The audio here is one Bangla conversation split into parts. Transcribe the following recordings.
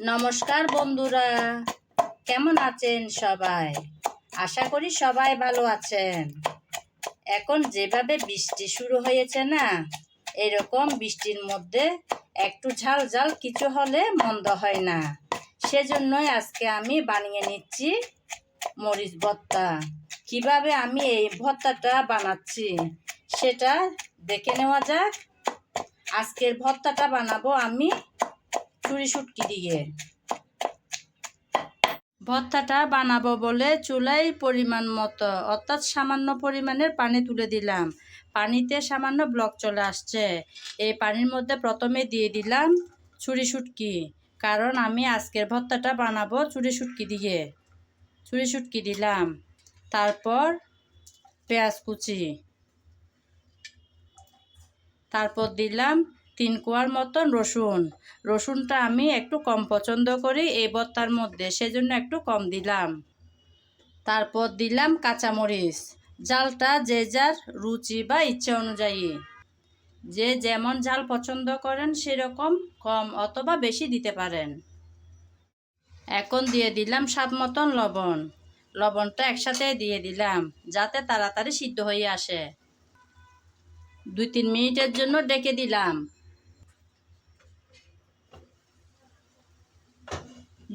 নমস্কার বন্ধুরা। কেমন আছেন সবাই? আশা করি সবাই ভালো আছেন। এখন যেভাবে বৃষ্টি শুরু হয়েছে না, এরকম বৃষ্টির মধ্যে একটু ঝাল ঝাল কিছু হলে মন্দ হয় না। সেজন্যই আজকে আমি বানিয়ে নিচ্ছি মরিচ ভর্তা। কীভাবে আমি এই ভর্তাটা বানাচ্ছি সেটা দেখে নেওয়া যাক। আজকের ভর্তাটা বানাবো আমি চুরি শুটকি দিয়ে। ভর্তাটা বানাবো বলে চুলায় পরিমাণ মতো, অর্থাৎ সামান্য পরিমাণের পানি তুলে দিলাম। পানিতে সামান্য ব্লক চলে আসছে। এই পানির মধ্যে প্রথমে দিয়ে দিলাম চুরি শুটকি কারণ আমি আজকের ভর্তাটা বানাবো চুরি শুটকি দিয়ে। চুরি শুটকি দিলাম। তারপর পেঁয়াজ কুচি। তারপর দিলাম তিন কোয়ার মতন রসুন। রসুনটা আমি একটু কম পছন্দ করি এই ভর্তার মধ্যে, সেজন্য একটু কম দিলাম। তারপর দিলাম কাঁচামরিচ। জালটা যে যার রুচি বা ইচ্ছা অনুযায়ী। যে যেমন ঝাল পছন্দ করেন সেরকম কম অথবা বেশি দিতে পারেন। এখন দিয়ে দিলাম স্বাদ মতন লবণ। লবণটা একসাথে দিয়ে দিলাম, যাতে তাড়াতাড়ি সিদ্ধ হয়ে আসে। দুই তিন মিনিটের জন্য ডেকে দিলাম।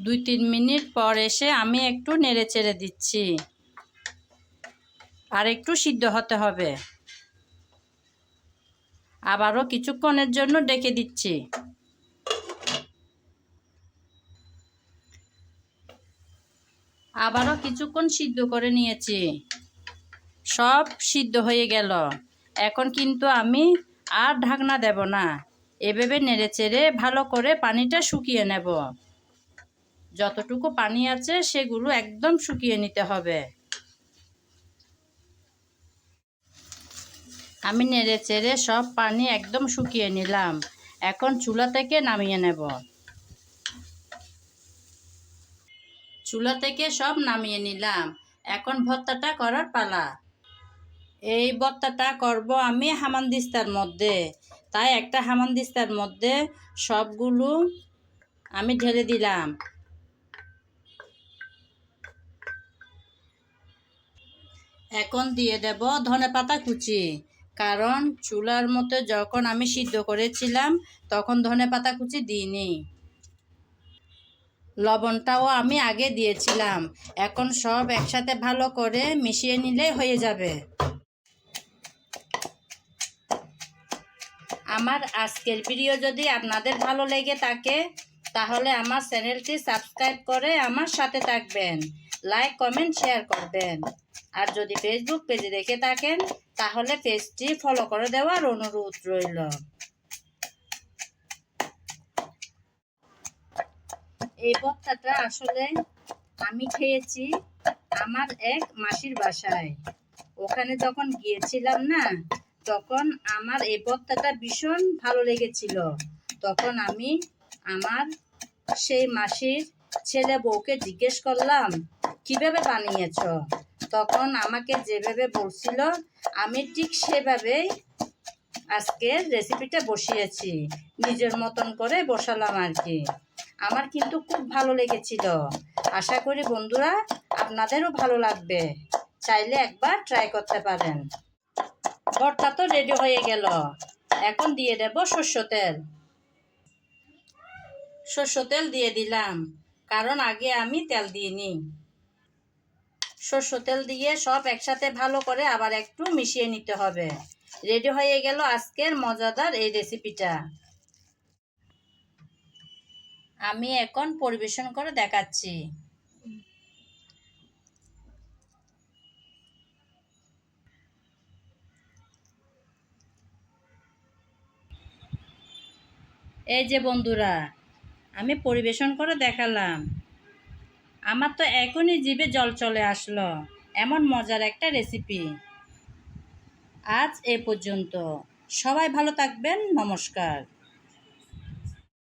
দুই তিন মিনিট পর এসে আমি একটু নেড়ে চেড়ে দিচ্ছি। আর একটু সিদ্ধ হতে হবে। আবারও কিছুক্ষণের জন্য ডেকে দিচ্ছি। আবারও কিছুক্ষণ সিদ্ধ করে নিয়েছি। সব সিদ্ধ হয়ে গেল। এখন কিন্তু আমি আর ঢাকনা দেব না। এভাবে নেড়ে চেড়ে ভালো করে পানিটা শুকিয়ে নেব। যতটুকু পানি আছে সেগুলো একদম শুকিয়ে নিতে হবে। আমি নেড়ে চেড়ে সব পানি একদম শুকিয়ে নিলাম। এখন চুলা থেকে নামিয়ে নেব। চুলা থেকে সব নামিয়ে নিলাম। এখন ভর্তাটা করার পালা। এই ভর্তাটা করব আমি হামানদিস্তার মধ্যে। তাই একটা হামানদিস্তার মধ্যে সবগুলো আমি ঢেলে দিলাম। এখন দিয়ে দেব ধনে পাতা কুচি। কারণ চুলার মতো যখন আমি সিদ্ধ করেছিলাম, তখন ধনে পাতা কুচি দিইনি। লবণটাও আমি আগে দিয়েছিলাম। এখন সব একসাথে ভালো করে মিশিয়ে নিলে হয়ে যাবে। আমার আজকের ভিডিও যদি আপনাদের ভালো লেগে থাকে, তাহলে আমার চ্যানেলটি সাবস্ক্রাইব করে আমার সাথে থাকবেন। লাইক কমেন্ট শেয়ার করবেন। আর যদি ফেসবুক পেজে দেখে থাকেন, তাহলে পেজটি ফলো করে দেওয়ার অনুরোধ রইল। এই ভর্তাটা আসলে আমি খেয়েছি আমার এক মাসির বাসায়। ওখানে যখন গিয়েছিলাম না, তখন আমার এই ভর্তাটা ভীষণ ভালো লেগেছিল। তখন আমি আমার সেই মাসির ছেলে বউকে জিজ্ঞেস করলাম কীভাবে বানিয়েছ? তখন আমাকে যেভাবে বলছিল, আমি ঠিক সেভাবেই আজকের রেসিপিটা বসিয়েছি। নিজের মতন করে বসালাম আর কি। আমার কিন্তু খুব ভালো লেগেছিল। আশা করি বন্ধুরা, আপনাদেরও ভালো লাগবে। চাইলে একবার ট্রাই করতে পারেন। ভর্তা তো রেডি হয়ে গেল। এখন দিয়ে দেব শস্য তেল। শস্য তেল দিয়ে দিলাম। কারণ আগে আমি তেল দিইনি। সর্ষ তেল দিয়ে সব একসাথে ভালো করে আবার একটু মিশিয়ে নিতে হবে। রেডি হয়ে গেল আজকের মজাদার এই রেসিপিটা আমি এখন পরিবেশন করে দেখাচ্ছি। এই যে বন্ধুরা, আমি পরিবেশন করে দেখালাম। আমার তো এখনই জিভে জল চলে আসলো। এমন মজার একটা রেসিপি আজ এ পর্যন্ত। সবাই ভালো থাকবেন, নমস্কার।